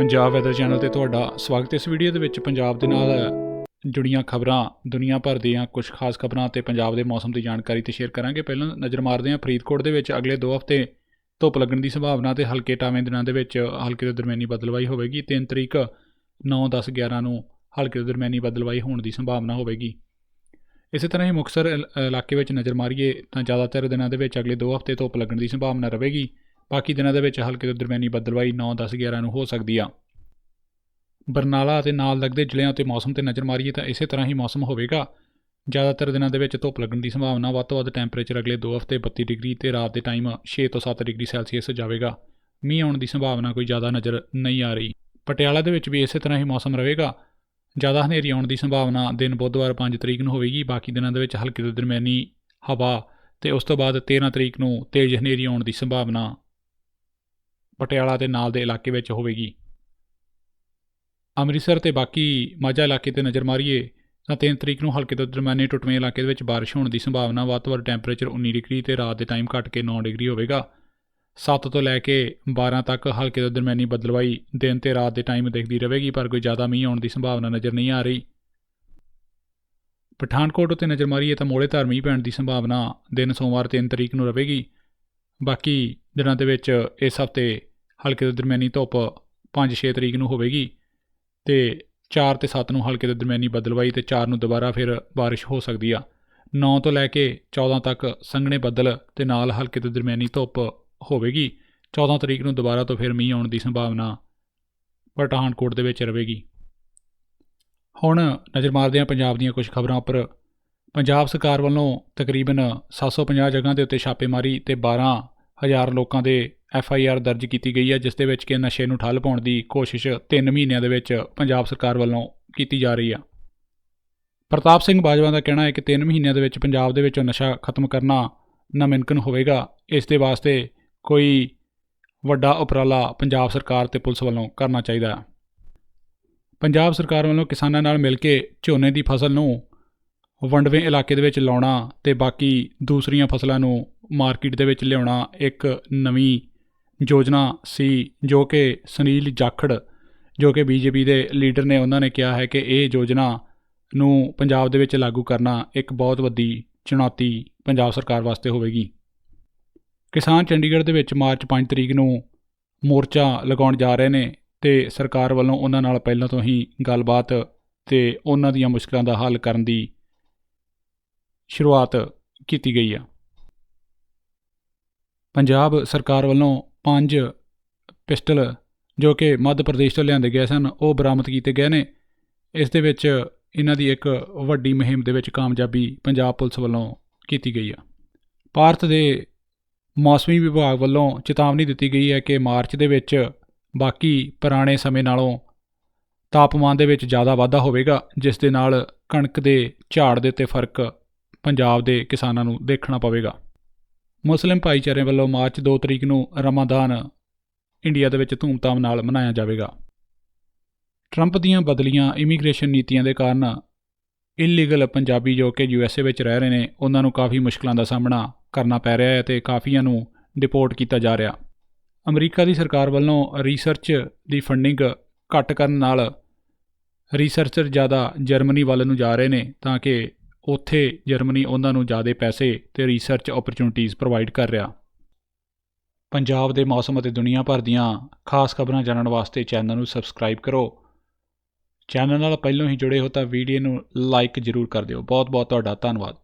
Punjab weather channel ਤੇ ਤੁਹਾਡਾ ਸਵਾਗਤ ਹੈ। ਇਸ ਵੀਡੀਓ ਦੇ ਵਿੱਚ ਪੰਜਾਬ ਦੇ ਨਾਲ ਜੁੜੀਆਂ ਖਬਰਾਂ, ਦੁਨੀਆ ਭਰ ਦੀਆਂ ਕੁਝ ਖਾਸ ਖਬਰਾਂ ਤੇ ਪੰਜਾਬ ਦੇ ਮੌਸਮ ਦੀ ਜਾਣਕਾਰੀ ਤੇ ਸ਼ੇਅਰ ਕਰਾਂਗੇ। ਪਹਿਲਾਂ ਨਜ਼ਰ ਮਾਰਦੇ ਹਾਂ ਫਰੀਦਕੋਟ ਦੇ ਵਿੱਚ। ਅਗਲੇ 2 ਹਫ਼ਤੇ ਧੁੱਪ ਲੱਗਣ ਦੀ ਸੰਭਾਵਨਾ ਤੇ ਹਲਕੇ ਟਾਵੇਂ ਦਿਨਾਂ ਦੇ ਵਿੱਚ ਹਲਕੇ ਤੋਂ ਦਰਮਿਆਨੀ ਬਦਲਵਾਈ ਹੋਵੇਗੀ। 3 ਤਰੀਕ 9 10 11 ਨੂੰ ਹਲਕੇ ਤੋਂ ਦਰਮਿਆਨੀ ਬਦਲਵਾਈ ਹੋਣ ਦੀ ਸੰਭਾਵਨਾ ਹੋਵੇਗੀ। ਇਸੇ ਤਰ੍ਹਾਂ ਹੀ ਮੁਕਤਸਰ ਇਲਾਕੇ ਵਿੱਚ ਨਜ਼ਰ ਮਾਰੀਏ ਤਾਂ ਜ਼ਿਆਦਾਤਰ ਦਿਨਾਂ ਦੇ ਵਿੱਚ ਅਗਲੇ 2 ਹਫ਼ਤੇ ਧੁੱਪ ਲੱਗਣ ਦੀ ਸੰਭਾਵਨਾ ਰਹੇਗੀ। ਬਾਕੀ ਦਿਨਾਂ ਦੇ ਵਿੱਚ ਹਲਕੇ ਤੋਂ ਦਰਮਿਆਨੀ ਬਦਲਵਾਈ 9 10 11 ਨੂੰ ਹੋ ਸਕਦੀ ਆ। ਬਰਨਾਲਾ ਅਤੇ ਨਾਲ ਲੱਗਦੇ ਜ਼ਿਲ੍ਹਿਆਂ ਉੱਤੇ ਮੌਸਮ ਤੇ ਨਜ਼ਰ ਮਾਰੀਏ ਤਾਂ ਇਸੇ ਤਰ੍ਹਾਂ ਹੀ ਮੌਸਮ ਹੋਵੇਗਾ। ਜ਼ਿਆਦਾਤਰ ਦਿਨਾਂ ਦੇ ਵਿੱਚ ਧੁੱਪ ਲੱਗਣ ਦੀ ਸੰਭਾਵਨਾ ਵੱਧ ਤੋਂ ਵੱਧ ਟੈਂਪਰੇਚਰ ਅਗਲੇ 2 ਹਫ਼ਤੇ 32 ਡਿਗਰੀ ਤੇ ਰਾਤ ਦੇ ਟਾਈਮ 6 ਤੋਂ 7 ਡਿਗਰੀ ਸੈਲਸੀਅਸ ਜਾਵੇਗਾ। ਮੀਂਹ ਆਉਣ ਦੀ ਸੰਭਾਵਨਾ ਕੋਈ ਜ਼ਿਆਦਾ ਨਜ਼ਰ ਨਹੀਂ ਆ ਰਹੀ। ਪਟਿਆਲਾ ਦੇ ਵਿੱਚ ਵੀ ਇਸੇ ਤਰ੍ਹਾਂ ਹੀ ਮੌਸਮ ਰਹੇਗਾ। ਜ਼ਿਆਦਾ ਹਨੇਰੀ ਆਉਣ ਦੀ ਸੰਭਾਵਨਾ ਦਿਨ ਬੁੱਧਵਾਰ 5 ਤਰੀਕ ਨੂੰ ਹੋਵੇਗੀ, ਬਾਕੀ ਦਿਨਾਂ ਦੇ ਵਿੱਚ ਹਲਕੀ ਤੋਂ ਦਰਮਿਆਨੀ ਹਵਾ ਤੇ ਉਸ ਤੋਂ ਬਾਅਦ 13 ਤਰੀਕ ਨੂੰ ਤੇਜ਼ ਹਨੇਰੀ ਆਉਣ ਦੀ ਸੰਭਾਵਨਾ ਪਟਿਆਲਾ ਦੇ ਨਾਲ ਦੇ ਇਲਾਕੇ ਵਿੱਚ ਹੋਵੇਗੀ। ਅੰਮ੍ਰਿਤਸਰ ਤੇ ਬਾਕੀ ਮਾਝਾ ਇਲਾਕੇ ਤੇ ਨਜ਼ਰ ਮਾਰੀਏ ਤਾਂ 3 ਤਰੀਕ ਨੂੰ ਹਲਕੇ ਤੋਂ ਦਰਮਿਆਨੇ ਟੁੱਟਵੇਂ ਇਲਾਕੇ ਦੇ ਵਿੱਚ ਬਾਰਿਸ਼ ਹੋਣ ਦੀ ਸੰਭਾਵਨਾ ਵੱਧ ਤੋਂ ਵੱਧ ਟੈਂਪਰੇਚਰ 19 ਡਿਗਰੀ ਤੇ ਰਾਤ ਦੇ ਟਾਈਮ ਘਟ ਕੇ 9 ਡਿਗਰੀ ਹੋਵੇਗਾ। 7 ਤੋਂ ਲੈ ਕੇ 12 ਤੱਕ ਹਲਕੇ ਤੋਂ ਦਰਮਿਆਨੀ ਬਦਲਵਾਈ ਦਿਨ ਤੇ ਰਾਤ ਦੇ ਟਾਈਮ ਦਿਖਦੀ ਰਹੇਗੀ, ਪਰ ਕੋਈ ਜ਼ਿਆਦਾ ਮੀਂਹ ਆਉਣ ਦੀ ਸੰਭਾਵਨਾ ਨਜ਼ਰ ਨਹੀਂ ਆ ਰਹੀ। ਪਠਾਨਕੋਟ ਉਤੇ ਨਜ਼ਰ ਮਾਰੀਏ ਤਾਂ ਮੋੜੇ ਧਾਰ ਮੀਂਹ ਪੈਣ ਦੀ ਸੰਭਾਵਨਾ ਦਿਨ ਸੋਮਵਾਰ 3 ਤਰੀਕ ਨੂੰ ਰਹੇਗੀ। ਬਾਕੀ ਦਿਨਾਂ ਦੇ ਵਿੱਚ ਇਸ ਹਫ਼ਤੇ ਹਲਕੇ ਤੋਂ ਦਰਮਿਆਨੀ ਧੁੱਪ 5-6 ਤਰੀਕ ਨੂੰ ਹੋਵੇਗੀ ਤੇ 4 ਤੇ 7 ਨੂੰ ਹਲਕੇ ਤੋਂ ਦਰਮਿਆਨੀ ਬਦਲਵਾਈ ਤੇ 4 ਨੂੰ ਦੁਬਾਰਾ ਫਿਰ ਬਾਰਿਸ਼ ਹੋ ਸਕਦੀ ਆ। 9 ਤੋਂ ਲੈ ਕੇ 14 ਤੱਕ ਸੰਘਣੇ ਬੱਦਲ ਤੇ ਨਾਲ ਹਲਕੇ ਤੋਂ ਦਰਮਿਆਨੀ ਧੁੱਪ ਹੋਵੇਗੀ। 14 ਤਰੀਕ ਨੂੰ ਦੁਬਾਰਾ ਤੋਂ ਫਿਰ ਮੀਂਹ ਆਉਣ ਦੀ ਸੰਭਾਵਨਾ ਪਠਾਨਕੋਟ ਦੇ ਵਿੱਚ ਰਹੇਗੀ। ਹੁਣ ਨਜ਼ਰ ਮਾਰਦੇ ਹਾਂ ਪੰਜਾਬ ਦੀਆਂ ਕੁਝ ਖਬਰਾਂ ਉੱਪਰ। ਪੰਜਾਬ ਸਰਕਾਰ ਵੱਲੋਂ ਤਕਰੀਬਨ 750 ਜਗ੍ਹਾ ਦੇ ਉੱਤੇ ਛਾਪੇਮਾਰੀ ਤੇ 12000 ਲੋਕਾਂ ਦੇ ਐਫ ਆਈ ਆਰ ਦਰਜ ਕੀਤੀ ਗਈ ਹੈ, ਜਿਸ ਦੇ ਵਿੱਚ ਕਿ ਨਸ਼ੇ ਨੂੰ ਠੱਲ ਪਾਉਣ ਦੀ ਕੋਸ਼ਿਸ਼ 3 ਮਹੀਨਿਆਂ ਦੇ ਵਿੱਚ ਪੰਜਾਬ ਸਰਕਾਰ ਵੱਲੋਂ ਕੀਤੀ ਜਾ ਰਹੀ ਆ ਪ੍ਰਤਾਪ ਸਿੰਘ ਬਾਜਵਾ ਦਾ ਕਹਿਣਾ ਹੈ ਕਿ 3 ਮਹੀਨਿਆਂ ਦੇ ਵਿੱਚ ਪੰਜਾਬ ਦੇ ਵਿੱਚੋਂ ਨਸ਼ਾ ਖਤਮ ਕਰਨਾ ਨਾਮੁਮਕਿਨ ਹੋਵੇਗਾ। ਇਸ ਦੇ ਵਾਸਤੇ ਕੋਈ ਵੱਡਾ ਉਪਰਾਲਾ ਪੰਜਾਬ ਸਰਕਾਰ ਤੇ ਪੁਲਿਸ ਵੱਲੋਂ ਕਰਨਾ ਚਾਹੀਦਾ ਹੈ। ਪੰਜਾਬ ਸਰਕਾਰ ਵੱਲੋਂ ਕਿਸਾਨਾਂ ਨਾਲ ਮਿਲ ਕੇ ਝੋਨੇ ਦੀ ਫਸਲ ਨੂੰ ਵੰਡਵੇਂ ਇਲਾਕੇ ਦੇ ਵਿੱਚ ਲਾਉਣਾ ਤੇ ਬਾਕੀ ਦੂਸਰੀਆਂ ਫਸਲਾਂ ਨੂੰ ਮਾਰਕੀਟ ਦੇ ਵਿੱਚ ਲਿਆਉਣਾ ਇੱਕ ਨਵੀਂ ਯੋਜਨਾ ਸੀ, ਜੋ ਕਿ ਸੁਨੀਲ ਜਾਖੜ, ਜੋ ਕਿ ਬੀਜੇਪੀ ਦੇ ਲੀਡਰ ਨੇ ਉਹਨਾਂ ਨੇ ਕਿਹਾ ਹੈ ਕਿ ਇਹ ਯੋਜਨਾ ਨੂੰ ਪੰਜਾਬ ਦੇ ਵਿੱਚ ਲਾਗੂ ਕਰਨਾ ਇੱਕ ਬਹੁਤ ਵੱਡੀ ਚੁਣੌਤੀ ਪੰਜਾਬ ਸਰਕਾਰ ਵਾਸਤੇ ਹੋਵੇਗੀ। ਕਿਸਾਨ ਚੰਡੀਗੜ੍ਹ ਦੇ ਵਿੱਚ ਮਾਰਚ 5 ਤਰੀਕ ਨੂੰ ਮੋਰਚਾ ਲਗਾਉਣ ਜਾ ਰਹੇ ਨੇ ਤੇ ਸਰਕਾਰ ਵੱਲੋਂ ਉਹਨਾਂ ਨਾਲ ਪਹਿਲਾਂ ਤੋਂ ਹੀ ਗੱਲਬਾਤ ਤੇ ਉਹਨਾਂ ਦੀਆਂ ਮੁਸ਼ਕਲਾਂ ਦਾ ਹੱਲ ਕਰਨ ਦੀ ਸ਼ੁਰੂਆਤ ਕੀਤੀ ਗਈ ਆ। ਪੰਜਾਬ ਸਰਕਾਰ ਵੱਲੋਂ ਪੰਜ ਪਿਸਟਲ ਜੋ ਕਿ ਮੱਧ ਪ੍ਰਦੇਸ਼ ਤੋਂ ਲਿਆਂਦੇ ਗਏ ਸਨ, ਉਹ ਬਰਾਮਦ ਕੀਤੇ ਗਏ ਨੇ। ਇਸ ਦੇ ਵਿੱਚ ਇਹਨਾਂ ਦੀ ਇੱਕ ਵੱਡੀ ਮੁਹਿੰਮ ਦੇ ਵਿੱਚ ਕਾਮਯਾਬੀ ਪੰਜਾਬ ਪੁਲਿਸ ਵੱਲੋਂ ਕੀਤੀ ਗਈ ਆ। ਭਾਰਤ ਦੇ ਮੌਸਮੀ ਵਿਭਾਗ ਵੱਲੋਂ ਚੇਤਾਵਨੀ ਦਿੱਤੀ ਗਈ ਹੈ ਕਿ ਮਾਰਚ ਦੇ ਵਿੱਚ ਬਾਕੀ ਪੁਰਾਣੇ ਸਮੇਂ ਨਾਲੋਂ ਤਾਪਮਾਨ ਦੇ ਵਿੱਚ ਜ਼ਿਆਦਾ ਵਾਧਾ ਹੋਵੇਗਾ, ਜਿਸ ਦੇ ਨਾਲ ਕਣਕ ਦੇ ਝਾੜ ਦੇ ਉੱਤੇ ਫ਼ਰਕ ਪੰਜਾਬ ਦੇ ਕਿਸਾਨਾਂ ਨੂੰ ਦੇਖਣਾ ਪਵੇਗਾ। ਮੁਸਲਿਮ ਭਾਈਚਾਰੇ ਵੱਲੋਂ ਮਾਰਚ 2 ਤਰੀਕ ਨੂੰ ਰਮਾਦਾਨ ਇੰਡੀਆ ਦੇ ਵਿੱਚ ਧੂਮਧਾਮ ਨਾਲ ਮਨਾਇਆ ਜਾਵੇਗਾ। ਟਰੰਪ ਦੀਆਂ ਬਦਲੀਆਂ ਇਮੀਗ੍ਰੇਸ਼ਨ ਨੀਤੀਆਂ ਦੇ ਕਾਰਨ ਇਲੀਗਲ ਪੰਜਾਬੀ ਜੋ ਕਿ ਯੂਐਸਏ ਵਿੱਚ ਰਹਿ ਰਹੇ ਨੇ, ਉਹਨਾਂ ਨੂੰ ਕਾਫੀ ਮੁਸ਼ਕਲਾਂ ਦਾ ਸਾਹਮਣਾ ਕਰਨਾ ਪੈ ਰਿਹਾ ਹੈ ਤੇ ਕਾਫੀਆਂ ਨੂੰ ਡਿਪੋਰਟ ਕੀਤਾ ਜਾ ਰਿਹਾ। ਅਮਰੀਕਾ ਦੀ ਸਰਕਾਰ ਵੱਲੋਂ ਰਿਸਰਚ ਦੀ ਫੰਡਿੰਗ ਘੱਟ ਕਰਨ ਨਾਲ ਰਿਸਰਚਰ ਜ਼ਿਆਦਾ ਜਰਮਨੀ ਵੱਲ ਨੂੰ ਜਾ ਰਹੇ ਨੇ ਤਾਂ ਕਿ ਉੱਥੇ ਜਰਮਨੀ ਉਹਨਾਂ ਨੂੰ ਜ਼ਿਆਦਾ ਪੈਸੇ ਤੇ ਰਿਸਰਚ ਓਪਰਚੁਨਿਟੀਆਂ ਪ੍ਰੋਵਾਈਡ ਕਰ ਰਿਹਾ। ਪੰਜਾਬ ਦੇ ਮੌਸਮ ਅਤੇ ਦੁਨੀਆ ਭਰ ਦੀਆਂ ਖਾਸ ਖਬਰਾਂ ਜਾਣਨ ਵਾਸਤੇ ਚੈਨਲ ਨੂੰ ਸਬਸਕ੍ਰਾਈਬ ਕਰੋ। ਚੈਨਲ ਨਾਲ ਪਹਿਲਾਂ ਹੀ ਜੁੜੇ ਹੋ ਤਾਂ ਵੀਡੀਓ ਨੂੰ ਲਾਈਕ ਜ਼ਰੂਰ ਕਰ ਦਿਓ। ਬਹੁਤ ਬਹੁਤ ਤੁਹਾਡਾ ਧੰਨਵਾਦ।